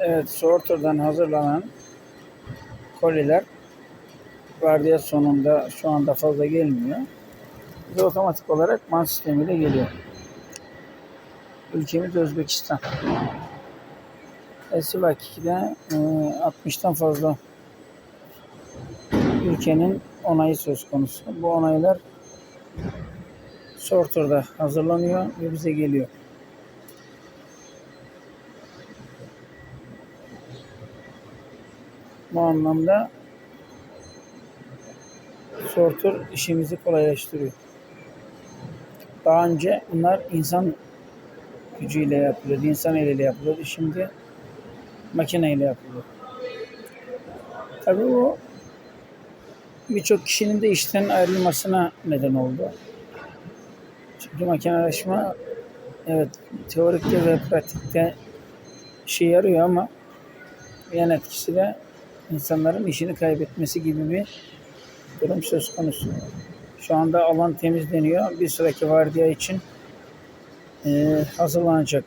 Evet, sorter'dan hazırlanan koliler vardiya sonunda şu anda fazla gelmiyor. Bize otomatik olarak man sistemiyle geliyor. Ülkemiz Özbekistan. Esivak 2'de e, 60'tan fazla ülkenin onayı söz konusu. Bu onaylar sorter'da hazırlanıyor ve bize geliyor. Bu anlamda sorter işimizi kolaylaştırıyor. Daha önce bunlar insan gücüyle yapılıyordu, insan eliyle yapılıyordu. Şimdi makineyle yapılıyor. Tabii bu birçok kişinin de işten ayrılmasına neden oldu. Çünkü makineleşme evet teorikte ve pratikte işe yarıyor ama yan etkisi de insanların işini kaybetmesi gibi bir durum söz konusu. Şu anda alan temizleniyor. Bir sonraki vardiya için eee, hazırlanacak.